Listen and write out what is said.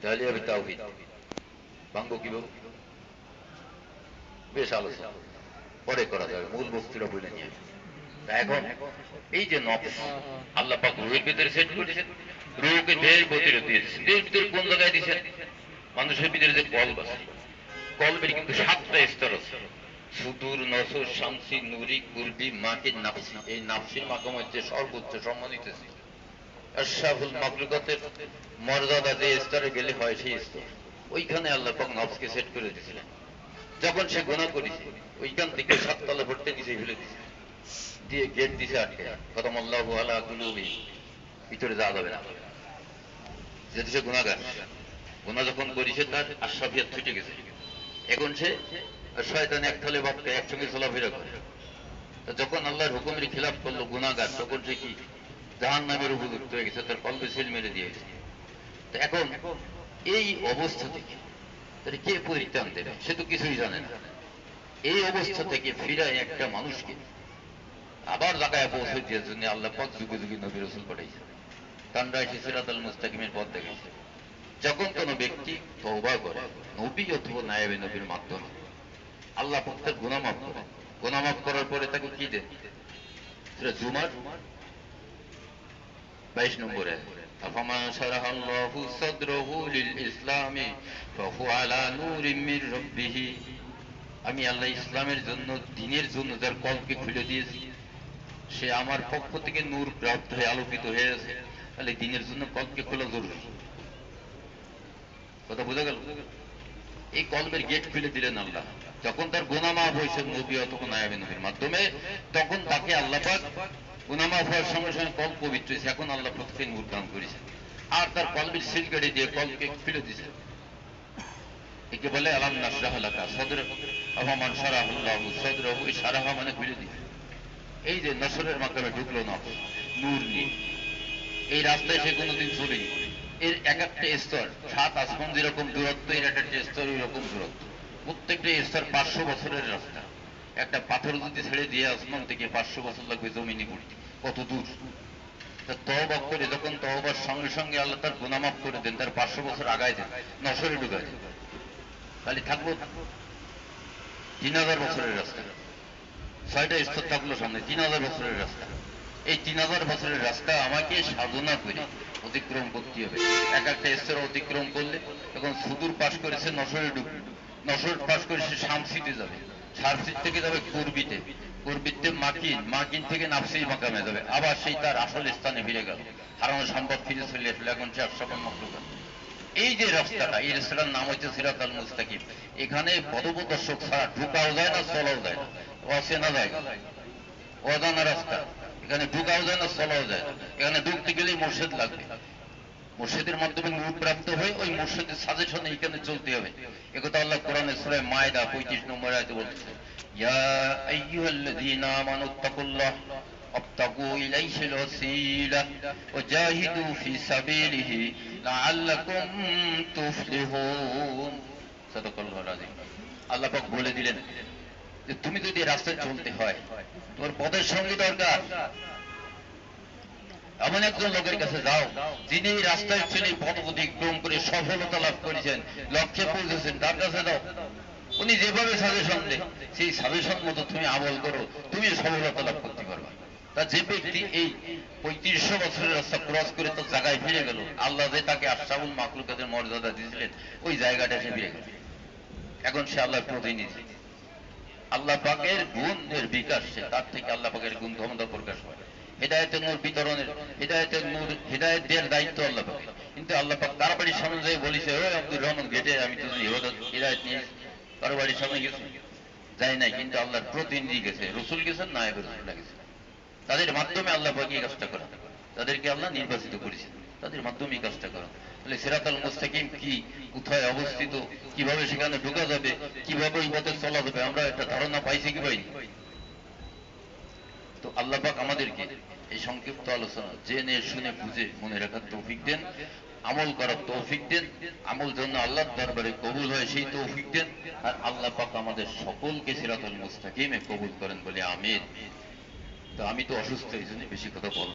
তাহলে হবে তাওহিদ ভাঙ্গ কীভাবে বেশ আলোচনা পরে করা যাবে মূল বস্তুটা বলে নিয়ে এখন এই যে নফস আল্লাহ পাক রুহের ভিতরে সেট করেছেন রুহকে দেহের ভিতরে দিয়েছেন দেহের ভিতরে কোন জায়গায় দিয়েছেন মানুষের ভিতরে যে কল আছে কলবের কিন্তু সাতটা স্তর আছে সুদূর নসর শামসি নুরি কুরবি মাকে নাফসি এই নাফসির মাকাম হচ্ছে সর্বোচ্চ সম্মানিত স্তর। আশরাফুল মাকলুকাতের মর্যাদা যে স্তরে গেলে হয় সেই স্তর। ওইখানে আল্লাহ পাক নফসকে সেট করে দিয়েছিলেন। যখন সে গোনা করেছে, ওইখান থেকে সাততলা ভরতে দিছে ফেলে দিছে দিয়ে গেট দিছে আটকে। খতম আল্লাহ আলা কুলুবি। ভিতরে যাওয়া যাবে না। যেহেতু সে গুণাগার গুণা যখন করেছে, তার আশরাফিয়াত ছুটে গেছে। এখন সে শয়তান এক থালে বাপকে একসঙ্গে চলাফেরা করে। যখন আল্লাহর হুকুমের খিলাফ করল গুণাগার তখন সে কি জাহান নামের উপযুক্ত হয়ে গেছে, তার কলবে সিল মেরে দিয়েছে তো এখন এই অবস্থা থেকে, তাহলে কে পরিত্রাণ দেবে? সে তো কিছুই জানে না। এই অবস্থা থেকে ফিরায় একটা মানুষকে আবার জায়গায় পৌঁছে দেওয়ার জন্য আল্লাহ পাক যুগে যুগে নবী রসুল পাঠাইছে তানরা এসে সিরাতাল মুস্তাকিমের পথ দেখেছে যখন কোনো ব্যক্তি তওবা করে, নবী অথবা নায়েবে নবীর মাধ্যমে আল্লাহ পাক তার গুনাহ করে। গুনাহ মাফ করার পরে তাকে কি দেন? সেটা জুমার বাইশ নম্বরে أفمن شرح الله صدره للإسلام فهو على نور من ربه আমি আল্লাহ ইসলামের জন্য দিনের জন্য যার কলকে খুলে দিয়েছি সে আমার পক্ষ থেকে নূর প্রাপ্ত হয়ে আলোকিত হয়েছে তাহলে দিনের জন্য কলকে খোলা জরুরি কথা বোঝা গেল এই কলবের গেট খুলে দিলেন আল্লাহ যখন তার গোনা মাফ হয়েছে নবী অথবা নায়াবে নবীর মাধ্যমে তখন তাকে আল্লাহ পাক গোনা মাফ হওয়ার সঙ্গে সঙ্গে কল পবিত্র হয়েছে। এখন আল্লাহ প্রত্যেক নূর দান করেছে। আর তার কলবের সিল কেটে দিয়ে কলকে খুলে দিয়েছে। একে বলে, আলাম নাসরাহ লাকা সদর। আহমান সারাহুল্লাহু সদরহু, এই সারাহা মানে খুলে দিয়েছে। এই যে নসরের মাধ্যমে ঢুকলো না, নূর নিয়ে। এই রাস্তায় সে কোনোদিন চলেনি। এর এক একটা স্তর, সাত আসমান যেরকম দূরত্ব, এর একটা স্তর এরকম দূরত্ব। প্রত্যেকটা স্তর পাঁচশো বছরের রাস্তা। একটা পাথর যদি ছেড়ে দিয়ে আসমান থেকে পাঁচশো বছর লাগবে জমিনে পড়তে। কত দূর তা তহবা করে যখন তহবার সঙ্গে সঙ্গে আল্লাহ তার গুনামাফ করে দেন, তার পাঁচশো বছর আগায় দেন নসরে ঢুকায় দেন। তাহলে থাকব? তিন হাজার বছরের রাস্তা। ছয়টা স্তর থাকল সামনে, তিন হাজার বছরের রাস্তা। এই তিন হাজার বছরের রাস্তা আমাকে সাধনা করে অতিক্রম করতে হবে। এক একটা স্তর অতিক্রম করলে এখন সুদূর পাশ করেছে নসরে ঢুকবে নসর পাশ করে সে শামসিতে যাবে শামসিদ থেকে যাবে কুরবিতে। কুরবিতে মাকিন মাকিন থেকে নাফসি মাকামে যাবে। আবার সেই তার আসল স্থানে ফিরে গেল। হারানো ফিরে চলে এখন সে এই যে রাস্তাটা, এই রাস্তাটার নাম হচ্ছে সিরাত আল মুস্তাকিম। এখানে পদপ্রদর্শক ছাড়া ঢুকাও যায় না, চলাও যায় না। অচেনা যায়। অজানা রাস্তা। এখানে ঢুকাও যায় না, চলাও যায় এখানে ঢুকতে গেলেই মোর্শেদ লাগবে। মুর্শিদের মাধ্যমে নূর প্রাপ্ত হয়ে ওই মুর্শিদের সাজেশনে এখানে চলতে হবে। একথা আল্লাহ কোরআনে সূরা মায়দা 35 নম্বর আয়াতে বলছে, ইয়া বলে দিলেন যে, তুমি যদি রাস্তায় চলতে হয়, তোমার পদের সঙ্গে দরকার এমন একজন লোকের কাছে যাও, যিনি রাস্তায় চলে পথ অতিক্রম করে সফলতা লাভ করেছেন, লক্ষ্যে পৌঁছেছেন, তার কাছে যাও। উনি যেভাবে সাজেশন দেয়, সেই সাজেশন মতো তুমি আমল করো, তুমি সফলতা লাভ করতে পারবে। তা যে ব্যক্তি এই পঁয়ত্রিশশো বছরের রাস্তা ক্রস করে তো জায়গায় ফিরে গেল, আল্লাহ যে তাকে আশাবুল মাকলুকাদের মর্যাদা দিয়েছিলেন, ওই জায়গাটা এসে ফিরে গেল। এখন সে আল্লাহ প্রতিনিধি। আল্লাহ পাকের গুণের বিকাশ সে, তার থেকে আল্লাহ পাকের গুণ ক্ষমতা প্রকাশ হয় হেদায়তের নূর বিতরণের, হেদায়তের নূর হেদায়ত দেওয়ার দায়িত্ব আল্লাহ পাকে। কিন্তু আল্লাহ পাক বাড়ির সামনে যাই বলিছে, ওই আব্দুর রহমান, গেটে আমি তো হেদায়ত নিয়ে কারও বাড়ির সামনে গেছি। যাই নাই, কিন্তু আল্লাহর প্রতিনিধি গেছে, রসুল গেছেন, না এবার রসুল্লাহ গেছে তাদের মাধ্যমে আল্লাহ পাক এই কাজটা করা তাদেরকে আল্লাহ নির্বাচিত করেছেন। তাদের মাধ্যমে এই কাজটা করা তাহলে সিরাতাল মুস্তাকিম কি, কোথায় অবস্থিত, কীভাবে সেখানে ঢোকা যাবে, কীভাবে ওই পথে চলা যাবে, আমরা একটা ধারণা পাইছি কি পাইনি? তো আল্লাহ পাক আমাদেরকে এই সংক্ষিপ্ত আলোচনা জেনে, শুনে, বুঝে মনে রাখার তৌফিক দেন, আমল করার তৌফিক দেন, আমল জন্য আল্লাহ দরবারে কবুল হয় সেই তৌফিক দেন, আর আল্লাহ পাক আমাদের সকলকে সিরাতুল মুস্তাকিমে কবুল করেন বলে আমির তো আমি তো অসুস্থ, এই জন্য বেশি কথা বল